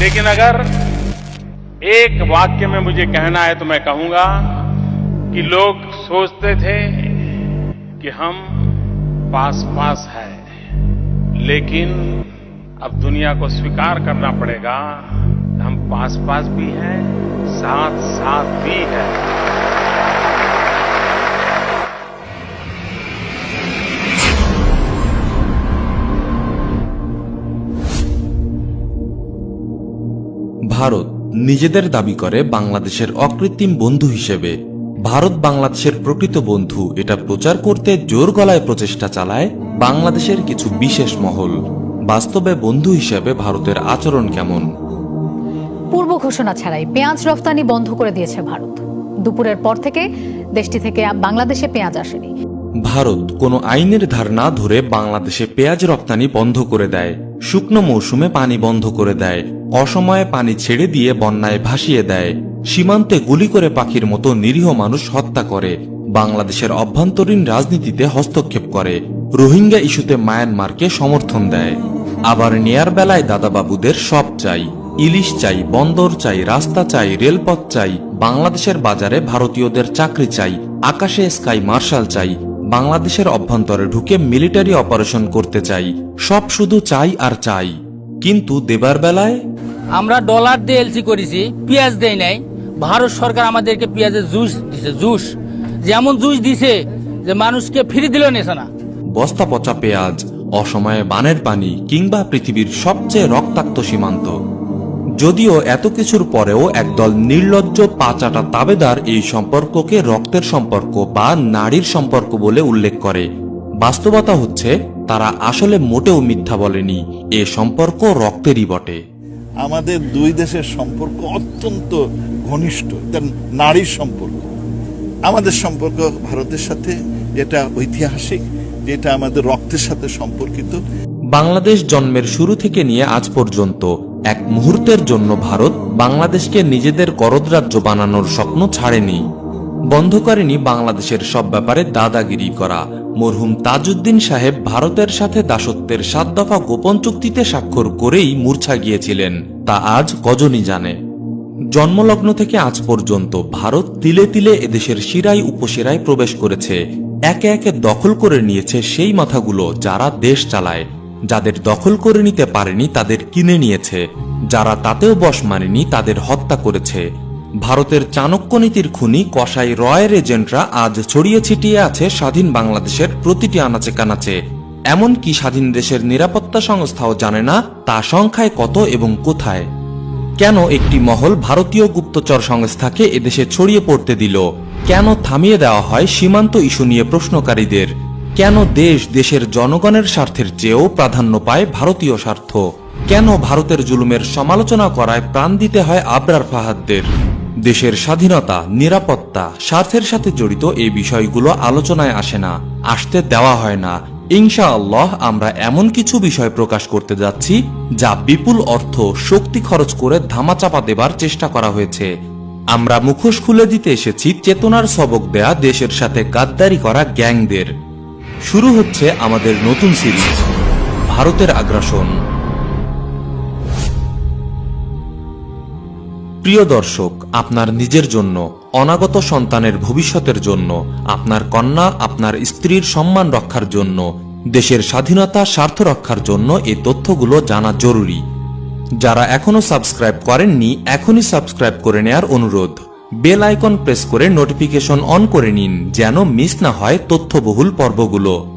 लेकिन अगर एक वाक्य में मुझे कहना है तो मैं कहूँगा कि लोग सोचते थे कि हम पास पास है, लेकिन अब दुनिया को स्वीकार करना पड़ेगा हम पास पास भी हैं साथ साथ भी है। ভারত নিজেদের দাবি করে বাংলাদেশের অকৃত্রিম বন্ধু হিসেবে। ভারত বাংলাদেশের প্রকৃত বন্ধু এটা প্রচার করতে জোর গলায় প্রচেষ্টা চালায় বাংলাদেশের কিছু বিশেষ মহল। বাস্তবে বন্ধু হিসেবে ভারতের আচরণ কেমন? পূর্ব ঘোষণা ছাড়াই পেঁয়াজ রফতানি বন্ধ করে দিয়েছে ভারত। দুপুরের পর থেকে দেশটি থেকে বাংলাদেশে পেঁয়াজ আসেনি। ভারত কোনো আইনের ধার না ধরে বাংলাদেশে পেঁয়াজ রপ্তানি বন্ধ করে দেয়। শুকনো মৌসুমে পানি বন্ধ করে দেয়, অসময়ে পানি ছেড়ে দিয়ে বন্যায় ভাসিয়ে দেয়। সীমান্তে গুলি করে পাখির মতো নিরীহ মানুষ হত্যা করে। বাংলাদেশের অভ্যন্তরীণ রাজনীতিতে হস্তক্ষেপ করে। রোহিঙ্গা ইস্যুতে মায়ানমারকে সমর্থন দেয়। আবার নেয়ার বেলায় দাদাবাবুদের সব চাই, ইলিশ চাই, বন্দর চাই, রাস্তা চাই, রেলপথ চাই, বাংলাদেশের বাজারে ভারতীয়দের চাকরি চাই, আকাশে স্কাই মার্শাল চাই বাংলাদেশের অভ্যন্তরে ঢুকে মিলিটারি অপারেশন করতে চাই। সব শুধু চাই আর চাই। কিন্তু দেবার বেলায়? আমরা ডলার দিয়ে এলসি করেছি পেঁয়াজ দেয় নাই। ভারত সরকার আমাদেরকে পেঁয়াজের জুস দিছে জুস। যেমন জুস দিছে যে মানুষকে ফ্রি দিলেও নেছে না। বস্তা পচা পেঁয়াজ অসময়ে বানের পানি কিংবা পৃথিবীর সবচেয়ে রক্তাক্ত সীমান্ত। যদিও এত কিছুর পরেও একদল নির্লজ্জ পাচাটা তাবেদার এই সম্পর্ককে রক্তের সম্পর্ক বা নারীর সম্পর্ক বলে উল্লেখ করে। বাস্তবতা হচ্ছে তারা আসলে মোটেও মিথ্যা বলেনি এ সম্পর্ক রক্তেরই বটে। আমাদের দুই দেশের সম্পর্ক অত্যন্ত ঘনিষ্ঠ নারীর সম্পর্ক। আমাদের সম্পর্ক ভারতের সাথে এটা ঐতিহাসিক যেটা আমাদের রক্তের সাথে সম্পর্কিত। বাংলাদেশ জন্মের শুরু থেকে নিয়ে আজ পর্যন্ত এক মুহূর্তের জন্য ভারত বাংলাদেশকে নিজেদের করদ রাজ্য বানানোর স্বপ্ন ছাড়েনি। বন্ধ করেনি বাংলাদেশের সব ব্যাপারে দাদাগিরি করা। মরহুম তাজউদ্দিন সাহেব ভারতের সাথে দাসত্বের সাত দফা গোপন চুক্তিতে স্বাক্ষর করেই মূর্ছা গিয়েছিলেন। তা আজ কজনই জানে। জন্মলগ্ন থেকে আজ পর্যন্ত ভারত তিলে তিলে এদেশের শিরাই উপশিরায় প্রবেশ করেছে। একে একে দখল করে নিয়েছে সেই মাথাগুলো যারা দেশ চালায়। যাদের দখল করে নিতে পারেনি তাদের কিনে নিয়েছে। যারা তাতেও বশ মানেনি তাদের হত্যা করেছে। ভারতের চাণক্য নীতির খুনি কসাই রয়ের এজেন্টরা আজ ছড়িয়ে ছিটিয়ে আছে স্বাধীন বাংলাদেশের প্রতিটি আনাচে কানাচে এমনকি স্বাধীন দেশের নিরাপত্তা সংস্থাও জানে না তা সংখ্যায় কত এবং কোথায়? কেন একটি মহল ভারতীয় গুপ্তচর সংস্থাকে এদেশে ছড়িয়ে পড়তে দিল? কেন থামিয়ে দেওয়া হয় সীমান্ত ইস্যু নিয়ে প্রশ্নকারীদের? কেন দেশ দেশের জনগণের স্বার্থের চেয়েও প্রাধান্য পায় ভারতীয় স্বার্থ? কেন ভারতের জুলুমের সমালোচনা করায় প্রাণ দিতে হয় আবরার ফাহাদদের? দেশের স্বাধীনতা, নিরাপত্তা, স্বার্থের সাথে জড়িত এই বিষয়গুলো আলোচনায় আসে না, আসতে দেওয়া হয় না। ইনশাআল্লাহ আমরা এমন কিছু বিষয় প্রকাশ করতে যাচ্ছি যা বিপুল অর্থ, শক্তি খরচ করে ধামাচাপা দেবার চেষ্টা করা হয়েছে। আমরা মুখোশ খুলে দিতে এসেছি চেতনার সবক দেয়া দেশের সাথে গাদ্দারি করা গ্যাংদের। শুরু হচ্ছে আমাদের নতুন সিরিজ, ভারতের আগ্রাসন। প্রিয় দর্শক, আপনার নিজের জন্য, অনাগত সন্তানের ভবিষ্যতের জন্য, আপনার কন্যা, আপনার স্ত্রীর সম্মান রক্ষার জন্য, দেশের স্বাধীনতা, স্বার্থ রক্ষার জন্য এই তথ্যগুলো জানা জরুরি। যারা এখনও সাবস্ক্রাইব করেননি, এখনই সাবস্ক্রাইব করে নেয়ার অনুরোধ। বেল আইকন প্রেস করে নোটিফিকেশন অন করে নিন যেন মিস না হয় তথ্যবহুল পর্বগুলো।